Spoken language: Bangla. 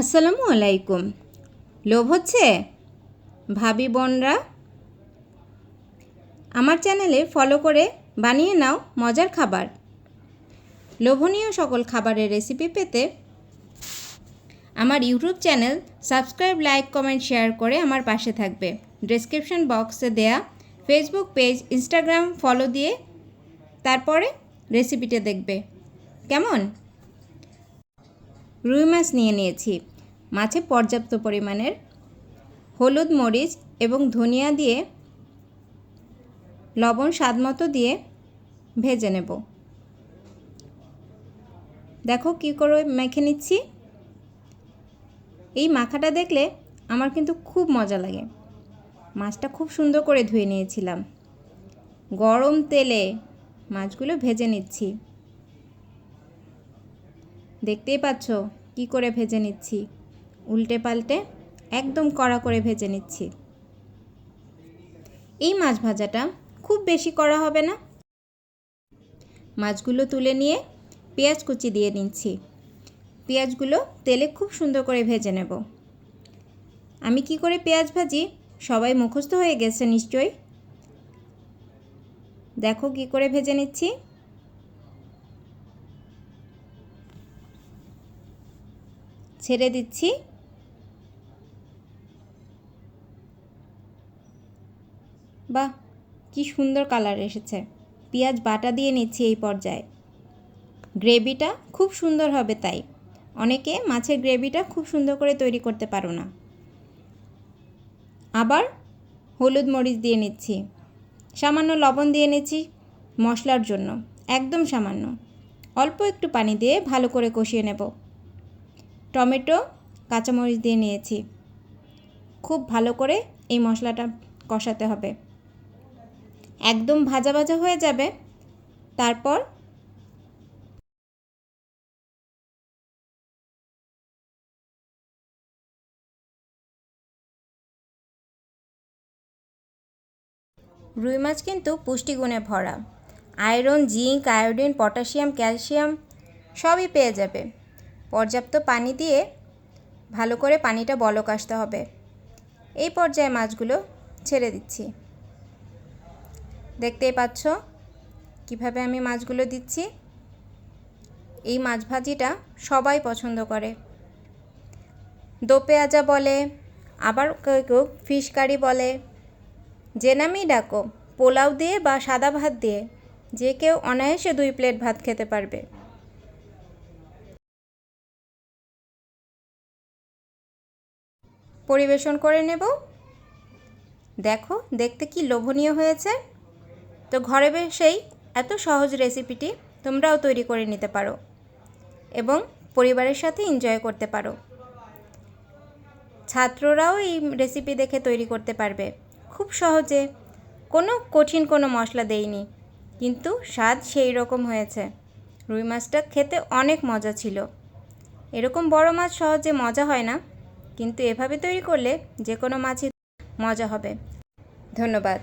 আসসালামু আলাইকুম। লোভ হচ্ছে? ভাবি বোনরা, আমার চ্যানেলে ফলো করে বানিয়ে নাও মজার খাবার। লোভনীয় সকল খাবারের রেসিপি পেতে আমার YouTube channel subscribe, like, comment, share করে আমার পাশে থাকবে। ডেসক্রিপশন বক্সে দেয়া ফেসবুক পেজ, ইনস্টাগ্রাম ফলো দিয়ে তারপরে রেসিপিটা দেখবে। কেমন? রুই মাছ নিয়ে নিয়েছি। মাছে পর্যাপ্ত পরিমাণের হলুদ মরিচ এবং ধনিয়া দিয়ে লবণ স্বাদ মতো দিয়ে ভেজে নেব। দেখো কী করে মেখে নিচ্ছি। এই মাখাটা দেখলে আমার কিন্তু খুব মজা লাগে। মাছটা খুব সুন্দর করে ধুয়ে নিয়েছিলাম। গরম তেলে মাছগুলো ভেজে নিচ্ছি। দেখতেই পাচ্ছ? কি করে ভেজে নিচ্ছি? উল্টে পাল্টে একদম কড়া করে ভেজে নিচ্ছি। এই মাছ ভাজাটা খুব বেশি করা হবে না। মাছগুলো তুলে নিয়ে পেঁয়াজ কুচি দিয়ে নিচ্ছি। পেঁয়াজগুলো তেলে খুব সুন্দর করে ভেজে নেব। আমি কি করে পেঁয়াজ ভাজি? সবাই মুখস্থ হয়ে গেছে নিশ্চয়ই। দেখো কি করে ভেজে নিচ্ছি। ছেড়ে দিচ্ছি। বাহ, কি সুন্দর কালার এসেছে। পেঁয়াজ বাটা দিয়ে নিচ্ছি এই পর্যায়ে। গ্রেভিটা খুব সুন্দর হবে তাই। অনেকে মাছের গ্রেভিটা খুব সুন্দর করে তৈরি করতে পারো না। আবার হলুদ মরিচ দিয়ে নিচ্ছি। সামান্য লবণ দিয়ে নিচ্ছি মশলার জন্য, একদম সামান্য। অল্প একটু পানি দিয়ে ভালো করে কষিয়ে নেব। টমেটো, কাঁচামরিচ দিয়ে নিয়েছি। খুব ভালো করে এই মশলাটা কষাতে হবে। একদম ভাজা ভাজা হয়ে যাবে। তারপর রুই মাছ কিন্তু পুষ্টিগুণে ভরা। Iron, zinc, iodine, potassium, calcium সবই পেয়ে যাবে। পর্যাপ্ত পানি দিয়ে ভালো করে পানিটা বলক আসতে হবে। এই পর্যায়ে মাছগুলো ছেড়ে দিচ্ছি। দেখতেই পাচ্ছ কীভাবে আমি মাছগুলো দিচ্ছি। এই মাছ ভাজিটা সবাই পছন্দ করে। দো পেঁয়াজা বলে, আবার কেউ কেউ ফিশ কারি বলে। যে নামেই ডাকো, পোলাও দিয়ে বা সাদা ভাত দিয়ে যে কেউ অনায়াসে দুই প্লেট ভাত খেতে পারবে। পরিবেশন করে নেব। দেখো, দেখতে কি লোভনীয় হয়েছে। তো ঘরে বসেই এত সহজ রেসিপিটি তোমরাও তৈরি করে নিতে পারো এবং পরিবারের সাথে এনজয় করতে পারো। ছাত্ররাও এই রেসিপি দেখে তৈরি করতে পারবে। খুব সহজে, কোনো কঠিন কোনো মশলা দেইনি কিন্তু স্বাদ সেই রকম হয়েছে। রুই মাছটা খেতে অনেক মজা ছিল। এরকম বড় মাছ সহজে মজা হয় না। কিন্তু এভাবে তৈরি করলে যে কোনো মাছই মজা হবে। ধন্যবাদ।